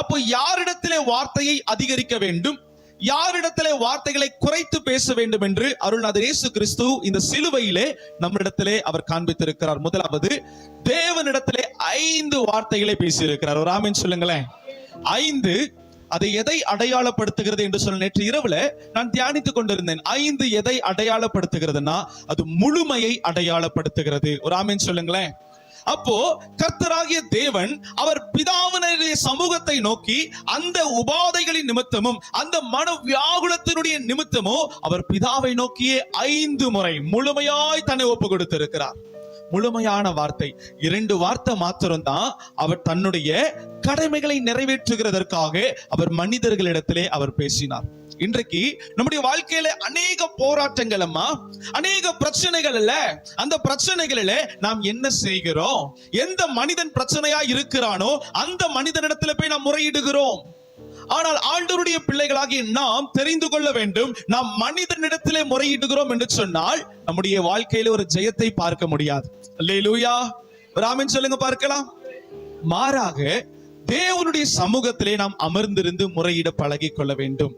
அப்போ யாரிடத்திலே வார்த்தையை அதிகரிக்க வேண்டும்? யாரிடத்திலே வார்த்தைகளை குறைத்து பேச வேண்டும் என்று அருள்நாதர் இயேசு கிறிஸ்து இந்த சிலுவையிலே நம்மிடத்திலே அவர் காண்பித்திருக்கிறார். முதலாவது தேவனிடத்திலே ஐந்து வார்த்தைகளை பேசியிருக்கிறார். ஒரு ஆமின் சொல்லுங்களேன். ஐந்து அதை எதை அடையாளப்படுத்துகிறது என்று சொல்ல நேற்று இரவுல நான் தியானித்துக் கொண்டிருந்தேன். ஐந்து எதை அடையாளப்படுத்துகிறதுனா அது முழுமையை அடையாளப்படுத்துகிறது. ஒரு ஆமின் சொல்லுங்களேன். அப்போ கர்த்தராகிய தேவன் அவர் பிதாவினுடைய சமூகத்தை நோக்கி அந்த உபாதைகளின் நிமித்தமும் அந்த மன வியாகுலத்தினுடைய நிமித்தமும் அவர் பிதாவை நோக்கியே ஐந்து முறை முழுமையாய் தன்னை ஒப்பு கொடுத்திருக்கிறார் முழுமையான வார்த்தை. இரண்டு வார்த்தை மாத்திரம்தான் அவர் தன்னுடைய கடமைகளை நிறைவேற்றுகிறதற்காக அவர் மனிதர்களிடத்திலே அவர் பேசினார். இன்றைக்கு நம்முடைய வாழ்க்கையில அநேக போராட்டங்கள் அம்மா அநேக பிரச்சனைகள் இல்ல. அந்த பிரச்சனைகளில நாம் என்ன செய்கிறோம்? எந்த மனிதன் பிரச்சனையா இருக்கிறானோ அந்த மனிதனிடத்துல போய் நாம் முறையிடுகிறோம். ஆனால் ஆண்டவருடைய பிள்ளைகளாகிய நாம் தெரிந்து கொள்ள வேண்டும் நாம் மனிதனிடத்திலே முறையிடுகிறோம் என்று சொன்னால் நம்முடைய வாழ்க்கையில ஒரு ஜெயத்தை பார்க்க முடியாது. அல்லேலூயா. ராமன் சொல்லுங்க பார்க்கலாம். மாறாக தேவனுடைய சமூகத்திலே நாம் அமர்ந்திருந்து முறையிட பழகிக் கொள்ள வேண்டும்.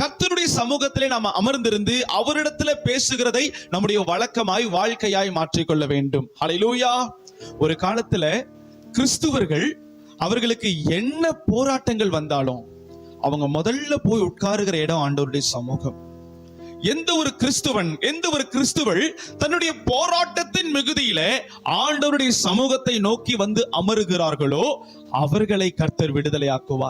கர்த்தருடைய சமூகத்திலே நாம் அமர்ந்திருந்து அவரிடத்துல பேசுகிறதை நம்முடைய வழக்கமாய் வாழ்க்கையாய் மாற்றிக்கொள்ள வேண்டும். ஹalleluya ஒரு காலத்துல கிறிஸ்துவர்கள் அவர்களுக்கு என்ன போராட்டங்கள் வந்தாலும் அவங்க முதல்ல போய் உட்காருகிற இடம் ஆண்டவருடைய சமூகம். எந்த ஒரு கிறிஸ்துவன் எந்த ஒரு கிறிஸ்துவள் தன்னுடைய போராட்டத்தின் மிகுதியில ஆண்டவருடைய சமூகத்தை நோக்கி வந்து அமருகிறார்களோ அவர்களை கர்த்தர் விடுதலையாக்குவார்.